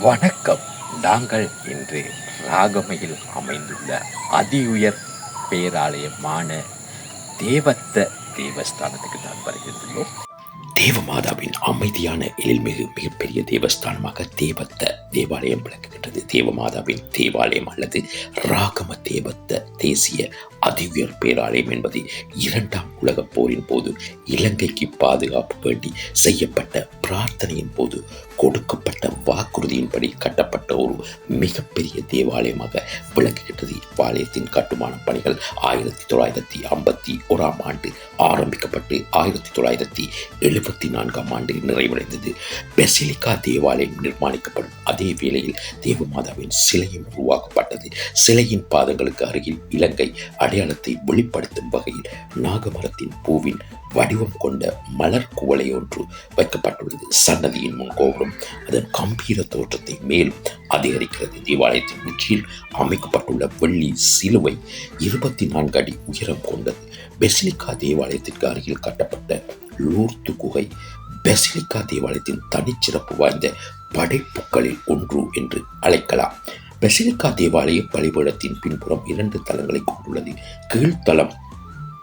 வணக்கம். நாங்கள் இன்று ராகமையில் அமைந்துள்ள அதிஉயர் பேராலயமான தேவத்த தேவஸ்தானத்துக்கு தான் வருகின்றோம். தேவமாதாவின் அமைதியான எழில்மிகு மிகப்பெரிய தேவஸ்தானமாக தேவத்த தேவாலயம் விளக்குகின்றது. தேவமாதாவின் தேவாலயம் அல்லது ராகம தேவத்த தேசிய அதிஉயர் பேராலயம் என்பது இரண்டாம் உலகப் போரின் போது இலங்கைக்கு பாதுகாப்பு வேண்டி செய்யப்பட்ட பிரார்த்தனையின் போது கொடுக்கப்பட்ட வாக்குறுதியின்படி கட்டப்பட்ட ஒரு மிகப்பெரிய தேவாலயமாக விளங்குகின்றது. இவ்வாலயத்தின் கட்டுமான பணிகள் ஆயிரத்தி தொள்ளாயிரத்தி ஐம்பத்தி ஓராம் ஆண்டு ஆரம்பிக்கப்பட்டு ஆயிரத்தி தொள்ளாயிரத்தி எழுபத்தி நான்காம் ஆண்டு நிறைவடைந்தது. பெசிலிகா தேவாலயம் நிர்மாணிக்கப்படும் அதே வேளையில் தேவமாதாவின் சிலையும் உருவாக்கப்பட்டது. சிலையின் பாதங்களுக்கு அருகில் இலங்கை அடையாளத்தை வெளிப்படுத்தும் வகையில் நாகமரத்தின் பூவின் வடிவம் கொண்ட மலர் குவளை ஒன்று வைக்கப்பட்டுள்ளது. சன்னதியின் முன் கோபுரம் அதன் கம்பீர தோற்றத்தை மேலும் அதிகரிக்கிறது. தேவாலயத்தின் உச்சியில் அமைக்கப்பட்டுள்ள வெள்ளி சிலுவை இருபத்தி நான்கு அடி உயரம் கொண்டது. பெசிலிக்கா தேவாலயத்திற்கு அருகில் கட்டப்பட்ட லூர்த்து குகை பெசிலிக்கா தேவாலயத்தின் தனிச்சிறப்பு வாய்ந்த படைப்புகளில் ஒன்று என்று அழைக்கலாம். பெசிலிக்கா தேவாலய பலிபீடத்தின் பின்புறம் இரண்டு தலங்களை கொண்டுள்ளது. கீழ்த்தலம்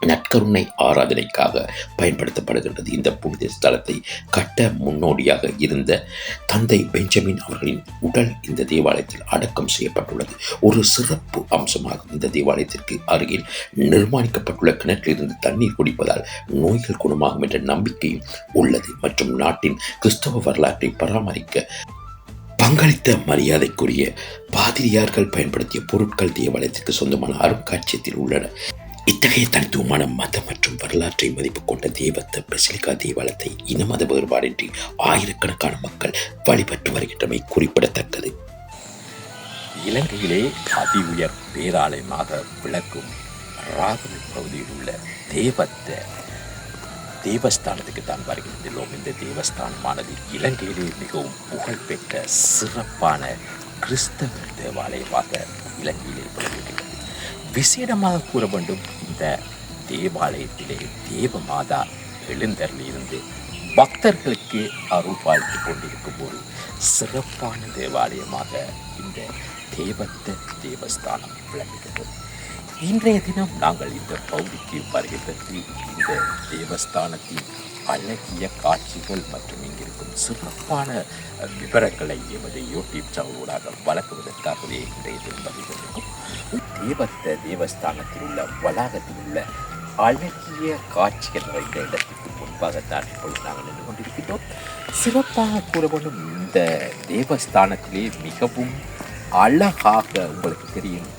நற்கருணை ஆராதனைக்காக பயன்படுத்தப்படுகின்றது. இந்த புனித ஸ்தலத்தை கட்ட முன்னோடியாக இருந்த தந்தை பெஞ்சமின் அவர்களின் உடல் இந்த தேவாலயத்தில் அடக்கம் செய்யப்பட்டுள்ளது. ஒரு சிறப்பு அம்சமாக இந்த தேவாலயத்திற்கு அருகில் நிர்மாணிக்கப்பட்டுள்ள கிணற்றிலிருந்து தண்ணீர் குடிப்பதால் நோய்கள் குணமாகும் என்ற நம்பிக்கையும் உள்ளது. மற்றும் நாட்டின் கிறிஸ்தவ வரலாற்றை பராமரிக்க பங்களித்த மரியாதைக்குரிய பாதிரியார்கள் பயன்படுத்திய பொருட்கள் தேவாலயத்திற்கு சொந்தமான அருங்காட்சியத்தில் உள்ளன. இத்தகைய தனித்துவமான மதம் மற்றும் வரலாற்றை மதிப்பு கொண்ட தேவத்த பெசிலிகா தேவாலயத்தை இன மத வேறுபாடின்றி ஆயிரக்கணக்கான மக்கள் வழிபட்டு வருகின்றமை குறிப்பிடத்தக்கது. இலங்கையிலே அதி உயர் பேராலயமாக விளக்கும் ராகவி பகுதியில் உள்ள தேவத்த தேவஸ்தானத்துக்கு தான் வருகின்றோம். இந்த தேவஸ்தானமானது இலங்கையிலே மிகவும் புகழ்பெற்ற சிறப்பான கிறிஸ்தவ தேவாலயமாக இலங்கையிலே விளங்குகிறது. விசேடமாக கூற வேண்டும் இந்த தேவாலயத்திலே தேவ மாதா பக்தர்களுக்கு அருள் பாலித்துக் கொண்டிருக்கும் ஒரு சிறப்பான தேவாலயமாக இந்த தேவத்த தேவஸ்தானம் விளங்குகிறது. இன்றைய தினம் நாங்கள் இந்த பகுதிக்கு வருகின்றது இந்த தேவஸ்தானத்தின் அழகிய காட்சிகள் மற்றும் இங்கிருக்கும் சிறப்பான விவரங்களை எமது யூடியூப் சேனலூடாக வழங்குவதற்காகவே இன்றைய தினம் வருகின்றோம் தேவத்த தேவஸ்தானத்தில் உள்ள வளாகத்தில் உள்ள அழகிய காட்சிகள் நிறைந்த இடத்திற்கு முன்பாகத்தான் இப்பொழுது நாங்கள் நின்று கொண்டிருக்கின்றோம். சிறப்பாக கூறப்படும் இந்த தேவஸ்தானத்திலே மிகவும் அழகாக உங்களுக்கு தெரியும்.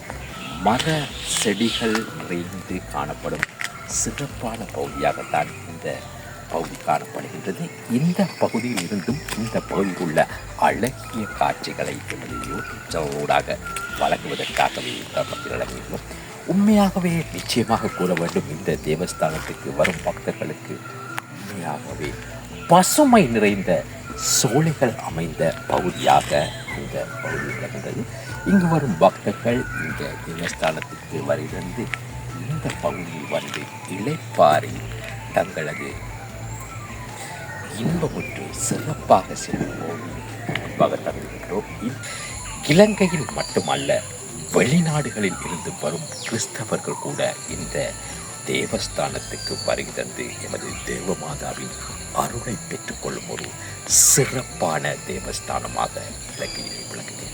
மர செடிகள் நிறைந்து காணப்படும் சிறப்பான பகுதியாகத்தான் இந்த பகுதி காணப்படுகின்றது. இந்த பகுதியில் இருந்தும் இந்த பகுதியில் உள்ள அழகிய காட்சிகளை எமது யூடியூப் சேனலோடாக வழங்குவதற்காகவே தரப்பட்டிருக்கிறோம் உண்மையாகவே நிச்சயமாக கூற வேண்டும் இந்த தேவஸ்தானத்துக்கு வரும் பக்தர்களுக்கு உண்மையாகவே பசுமை நிறைந்த சோலைகள் அமைந்த பகுதியாக இந்த பகுதி விளங்குகிறது இங்கு வரும் பக்தர்கள் இந்த தேவஸ்தானத்திற்கு வருகிறது இந்த பகுதியில் வந்து இளைப்பாரி தங்களது இன்பமுற்று சிறப்பாக செல்வோம். அன்பாக தந்திருக்கிறோம். இலங்கையில் மட்டுமல்ல வெளிநாடுகளில் இருந்து வரும் கிறிஸ்தவர்கள் கூட இந்த தேவஸ்தானத்துக்கு வருகிறது எமது தேவமாதாவின் அருளை பெற்றுக்கொள்ளும் ஒரு சிறப்பான தேவஸ்தானமாக இலங்கையில் விளங்குகிறது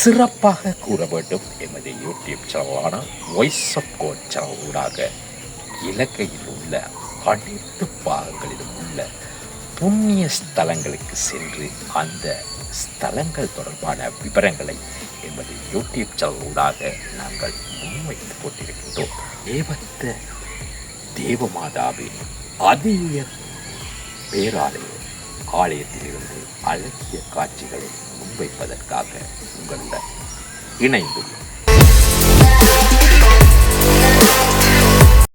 சிறப்பாக கூற வேண்டும் எமது யூடியூப் சேனலான வாய்ஸ் ஆஃப் கோட் சேனலூடாக இலங்கையில் உள்ள அனைத்து பாகங்களிலும் உள்ள புண்ணிய ஸ்தலங்களுக்கு சென்று அந்த ஸ்தலங்கள் தொடர்பான விவரங்களை எமது யூடியூப் சேனலூடாக நாங்கள் முன்வைத்து கொண்டிருக்கின்றோம். ஏவத்த தேவமாதாவின் அதியுயர் பேராலய ஆலயத்திலிருந்து அழகிய காட்சிகளை முன்வைப்பதற்காக உங்களுடன் இணைந்துள்ளோம்